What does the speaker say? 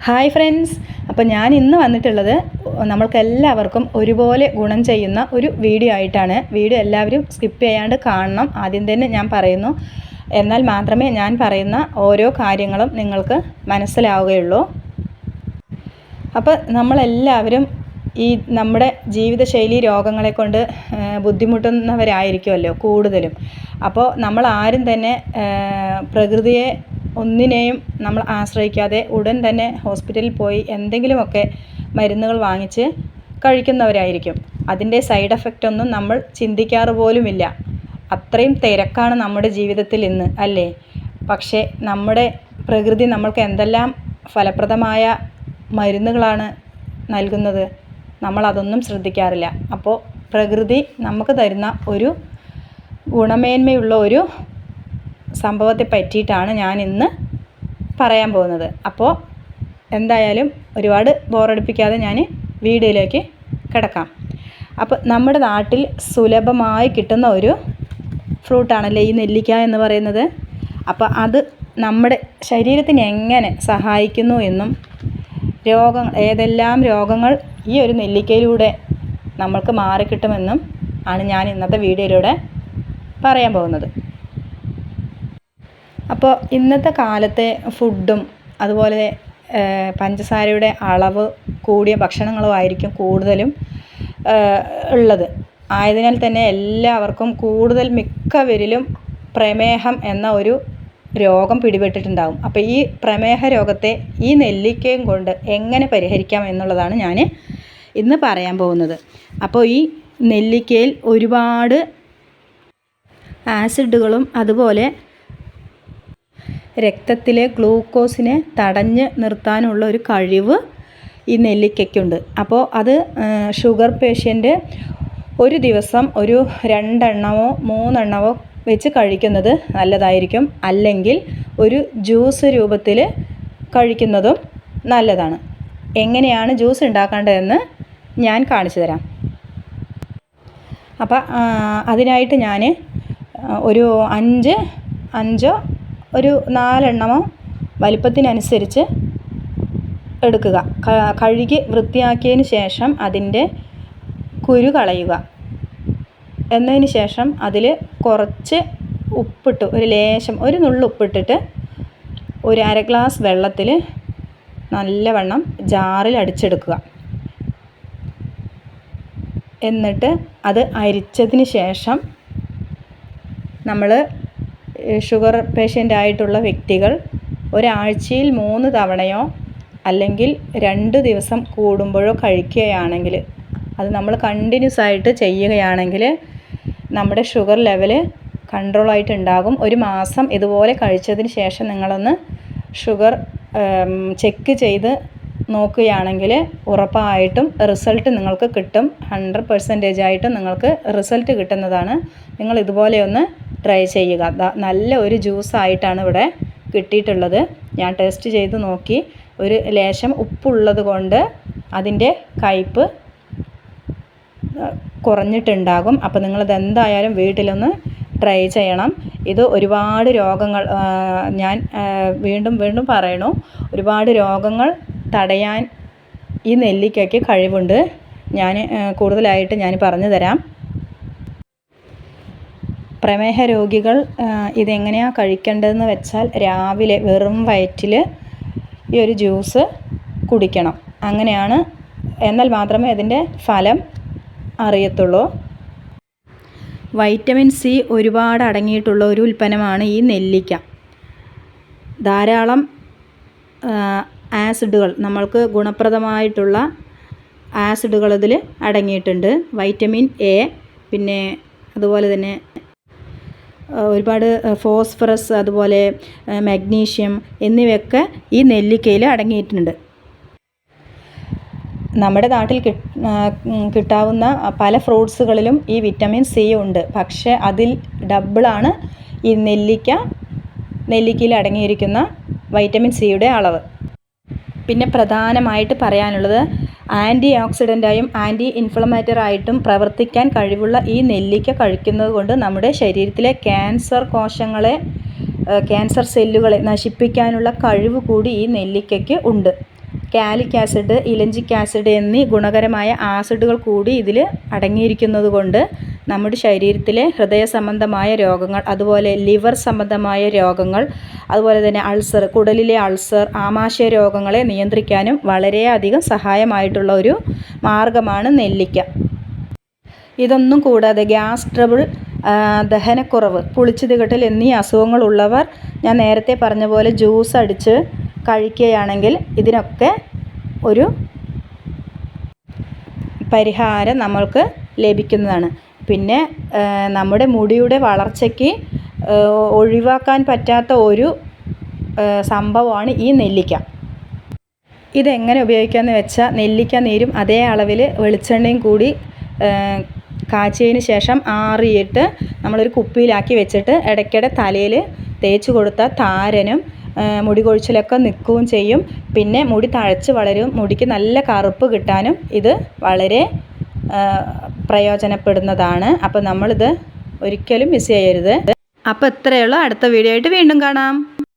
Hi friends. അപ്പോൾ ഞാൻ ഇന്ന് വന്നിട്ടുള്ളത് നമ്മൾക്കെല്ലാവർക്കും ഒരുപോലെ ഗുണം ചെയ്യുന്ന ഒരു വീഡിയോ ആയിട്ടാണ്. വീഡിയോ എല്ലാവരും സ്കിപ്പ് ചെയ്യാണ്ട് കാണണം. ആദ്യം തന്നെ ഞാൻ പറയുന്നു. എന്നാൽ മാത്രമേ ഞാൻ പറയുന്ന ഓരോ കാര്യങ്ങളും നിങ്ങൾക്ക് മനസ്സിലാവുകയുള്ളൂ. അപ്പോൾ നമ്മളെല്ലാവരും ഈ നമ്മുടെ ജീവിതശൈലി രോഗങ്ങളെ കൊണ്ട് ബുദ്ധിമുട്ടുന്നവരായിരിക്കുമല്ലോ കൂടുതലും. അപ്പോൾ നമ്മൾ ആരും തന്നെ പ്രകൃതിയെ ഒന്നിനെയും നമ്മൾ ആശ്രയിക്കാതെ ഉടൻ തന്നെ ഹോസ്പിറ്റലിൽ പോയി എന്തെങ്കിലുമൊക്കെ മരുന്നുകൾ വാങ്ങിച്ച് കഴിക്കുന്നവരായിരിക്കും. അതിന്റെ സൈഡ് എഫക്റ്റ് ഒന്നും നമ്മൾ ചിന്തിക്കാറ് പോലുമില്ല. അത്രയും തിരക്കാണ് നമ്മുടെ ജീവിതത്തിൽ ഇന്ന് അല്ലേ? പക്ഷേ നമ്മുടെ പ്രകൃതി നമ്മൾക്ക് എന്തെല്ലാം ഫലപ്രദമായ മരുന്നുകളാണ് നൽകുന്നത് നമ്മൾ അതൊന്നും ശ്രദ്ധിക്കാറില്ല. അപ്പോൾ പ്രകൃതി നമുക്ക് തരുന്ന ഒരു ഗുണമേന്മയുള്ള ഒരു സംഭവത്തെ പറ്റിയിട്ടാണ് ഞാൻ ഇന്ന് പറയാൻ പോകുന്നത്. അപ്പോൾ എന്തായാലും ഒരുപാട് ബോറടിപ്പിക്കാതെ ഞാൻ വീഡിയോയിലേക്ക് കിടക്കാം. അപ്പോൾ നമ്മുടെ നാട്ടിൽ സുലഭമായി കിട്ടുന്ന ഒരു ഫ്രൂട്ടാണല്ലേ ഈ നെല്ലിക്ക എന്ന് പറയുന്നത്. അപ്പോൾ അത് നമ്മുടെ ശരീരത്തിന് എങ്ങനെ സഹായിക്കുന്നു എന്നും രോഗം ഏതെല്ലാം രോഗങ്ങൾ ഈ ഒരു നെല്ലിക്കയിലൂടെ നമ്മൾക്ക് മാറിക്കിട്ടുമെന്നും ആണ് ഞാൻ ഇന്നത്തെ വീഡിയോയിലൂടെ പറയാൻ പോകുന്നത്. അപ്പോൾ ഇന്നത്തെ കാലത്തെ ഫുഡും അതുപോലെ പഞ്ചസാരയുടെ അളവ് കൂടിയ ഭക്ഷണങ്ങളും ആയിരിക്കും കൂടുതലും ഉള്ളത്. ആയതിനാൽ തന്നെ എല്ലാവർക്കും കൂടുതൽ മിക്കവരിലും പ്രമേഹം എന്ന ഒരു രോഗം പിടിപെട്ടിട്ടുണ്ടാകും അപ്പോൾ ഈ പ്രമേഹ രോഗത്തെ ഈ നെല്ലിക്കയും കൊണ്ട് എങ്ങനെ പരിഹരിക്കാം എന്നുള്ളതാണ് ഞാൻ ഇന്ന് പറയാൻ പോകുന്നത്. അപ്പോൾ ഈ നെല്ലിക്കയിൽ ഒരുപാട് ആസിഡുകളും അതുപോലെ രക്തത്തിലെ ഗ്ലൂക്കോസിനെ തടഞ്ഞ് നിർത്താനുള്ള ഒരു കഴിവ് ഈ നെല്ലിക്കയ്ക്കുണ്ട്. അപ്പോൾ അത് ഷുഗർ പേഷ്യന്റ് ഒരു ദിവസം ഒരു രണ്ടെണ്ണമോ മൂന്നെണ്ണമോ വെച്ച് കഴിക്കുന്നത് നല്ലതായിരിക്കും. അല്ലെങ്കിൽ ഒരു ജ്യൂസ് രൂപത്തിൽ കഴിക്കുന്നതും നല്ലതാണ്. എങ്ങനെയാണ് ജ്യൂസ് ഉണ്ടാക്കേണ്ടതെന്ന് ഞാൻ കാണിച്ചു തരാം. അപ്പം അതിനായിട്ട് ഞാൻ ഒരു അഞ്ച് അഞ്ചോ ഒരു നാലെണ്ണമോ വലിപ്പത്തിനനുസരിച്ച് എടുക്കുക. കഴുകി വൃത്തിയാക്കിയതിന് ശേഷം അതിന്റെ കുരു കളയുക. എന്നതിന് ശേഷം അതിൽ കുറച്ച് ഉപ്പിട്ട് ഒരു ലേശം ഒരു നുള്ളു ഉപ്പിട്ടിട്ട് ഒരു അര ഗ്ലാസ് വെള്ളത്തിൽ നല്ലവണ്ണം ജാറിൽ അടിച്ചെടുക്കുക. എന്നിട്ട് അത് അരിച്ചതിന് ശേഷം നമ്മൾ ഷുഗർ പേഷ്യന്റ് ആയിട്ടുള്ള വ്യക്തികൾ ഒരാഴ്ചയിൽ മൂന്ന് തവണയോ അല്ലെങ്കിൽ രണ്ട് ദിവസം കൂടുമ്പോഴോ കഴിക്കുകയാണെങ്കിൽ അത് നമ്മൾ കണ്ടിന്യൂസ് ആയിട്ട് ചെയ്യുകയാണെങ്കിൽ നമ്മുടെ ഷുഗർ ലെവൽ കൺട്രോളായിട്ട് ഉണ്ടാകും. ഒരു മാസം ഇതുപോലെ കഴിച്ചതിന് ശേഷം നിങ്ങളൊന്ന് ഷുഗർ ചെക്ക് ചെയ്ത് നോക്കുകയാണെങ്കിൽ ഉറപ്പായിട്ടും റിസൾട്ട് നിങ്ങൾക്ക് കിട്ടും. ഹൺഡ്രഡ് പെർസെന്റേജ് ആയിട്ട് നിങ്ങൾക്ക് റിസൾട്ട് കിട്ടുന്നതാണ്. നിങ്ങൾ ഇതുപോലെ ഒന്ന് ട്രൈ ചെയ്യുക. നല്ല ഒരു ജ്യൂസായിട്ടാണ് ഇവിടെ കിട്ടിയിട്ടുള്ളത്. ഞാൻ ടേസ്റ്റ് ചെയ്ത് നോക്കി. ഒരു ലേശം ഉപ്പുള്ളത് കൊണ്ട് അതിന്റെ കയ്പ്പ് കുറഞ്ഞിട്ടുണ്ടാകും. അപ്പോൾ നിങ്ങളത് എന്തായാലും വീട്ടിലൊന്ന് ട്രൈ ചെയ്യണം. ഇത് ഒരുപാട് രോഗങ്ങൾ ഞാൻ വീണ്ടും വീണ്ടും പറയണു. ഒരുപാട് രോഗങ്ങൾ തടയാൻ ഈ നെല്ലിക്കയ്ക്ക് കഴിവുണ്ട്. ഞാൻ കൂടുതലായിട്ട് ഞാൻ പറഞ്ഞു തരാം. പ്രമേഹ രോഗികൾ ഇതെങ്ങനെയാണ് കഴിക്കേണ്ടതെന്ന് വെച്ചാൽ രാവിലെ വെറും വയറ്റിൽ ഈ ഒരു ജ്യൂസ് കുടിക്കണം. അങ്ങനെയാണ്. എന്നാൽ മാത്രമേ അതിന്റെ ഫലം അറിയത്തുള്ളൂ. വൈറ്റമിൻ സി ഒരുപാട് അടങ്ങിയിട്ടുള്ള ഒരു ഉൽപ്പന്നമാണ് ഈ നെല്ലിക്ക. ധാരാളം ആസിഡുകൾ നമ്മൾക്ക് ഗുണപ്രദമായിട്ടുള്ള ആസിഡുകൾ ഇതിൽ അടങ്ങിയിട്ടുണ്ട്. വൈറ്റമിൻ എ പിന്നെ അതുപോലെ തന്നെ ഒരുപാട് ഫോസ്ഫറസ് അതുപോലെ മാഗ്നീഷ്യം എന്നിവയൊക്കെ ഈ നെല്ലിക്കയിൽ അടങ്ങിയിട്ടുണ്ട്. നമ്മുടെ നാട്ടിൽ കിട്ട് കിട്ടാവുന്ന പല ഫ്രൂട്ട്സുകളിലും ഈ വിറ്റമിൻ സി ഉണ്ട്. പക്ഷേ അതിൽ ഡബിളാണ് ഈ നെല്ലിക്ക നെല്ലിക്കയിൽ അടങ്ങിയിരിക്കുന്ന വൈറ്റമിൻ സിയുടെ അളവ്. പിന്നെ പ്രധാനമായിട്ട് പറയാനുള്ളത് ആന്റി ഓക്സിഡന്റായും ആന്റി ഇൻഫ്ലമേറ്ററായിട്ടും പ്രവർത്തിക്കാൻ കഴിവുള്ള ഈ നെല്ലിക്ക കഴിക്കുന്നത് കൊണ്ട് നമ്മുടെ ശരീരത്തിലെ ക്യാൻസർ കോശങ്ങളെ ക്യാൻസർ സെല്ലുകളെ നശിപ്പിക്കാനുള്ള കഴിവ് കൂടി ഈ നെല്ലിക്കയ്ക്ക് ഉണ്ട്. കാലിക് ആസിഡ് ഇലഞ്ചിക് ആസിഡ് എന്നീ ഗുണകരമായ ആസിഡുകൾ കൂടി ഇതിൽ അടങ്ങിയിരിക്കുന്നത് കൊണ്ട് നമ്മുടെ ശരീരത്തിലെ ഹൃദയ സംബന്ധമായ രോഗങ്ങൾ അതുപോലെ ലിവർ സംബന്ധമായ രോഗങ്ങൾ അതുപോലെ തന്നെ അൾസർ കുടലിലെ അൾസർ ആമാശയ രോഗങ്ങളെ നിയന്ത്രിക്കാനും വളരെയധികം സഹായമായിട്ടുള്ള ഒരു മാർഗമാണ് നെല്ലിക്ക. ഇതൊന്നും കൂടാതെ ഗ്യാസ് ട്രബിൾ ദഹനക്കുറവ് പുളിച്ചു തികട്ടൽ എന്നീ അസുഖങ്ങളുള്ളവർ ഞാൻ നേരത്തെ പറഞ്ഞ പോലെ ജ്യൂസ് അടിച്ച് കഴിക്കുകയാണെങ്കിൽ ഇതിനൊക്കെ ഒരു പരിഹാരം നമ്മൾക്ക് ലഭിക്കുന്നതാണ്. പിന്നെ നമ്മുടെ മുടിയുടെ വളർച്ചയ്ക്ക് ഒഴിവാക്കാൻ പറ്റാത്ത ഒരു സംഭവമാണ് ഈ നെല്ലിക്ക. ഇതെങ്ങനെ ഉപയോഗിക്കാമെന്ന് വെച്ചാൽ നെല്ലിക്ക നീരും അതേ അളവിൽ വെളിച്ചെണ്ണയും കൂടി കാച്ചിയതിന് ശേഷം ആറിയിട്ട് നമ്മളൊരു കുപ്പിയിലാക്കി വെച്ചിട്ട് ഇടയ്ക്കിടെ തലയിൽ തേച്ച് കൊടുത്താൽ താരനും മുടി കൊഴിച്ചിലൊക്കെ നിൽക്കുകയും ചെയ്യും. പിന്നെ മുടി തഴച്ച് വളരും. മുടിക്ക് നല്ല കറുപ്പ് കിട്ടാനും ഇത് വളരെ പ്രയോജനപ്പെടുന്നതാണ്. അപ്പോൾ നമ്മളിത് ഒരിക്കലും മിസ് ചെയ്യരുത്. അപ്പോൾ ഉള്ളൂ. അടുത്ത വീഡിയോ ആയിട്ട് വീണ്ടും കാണാം.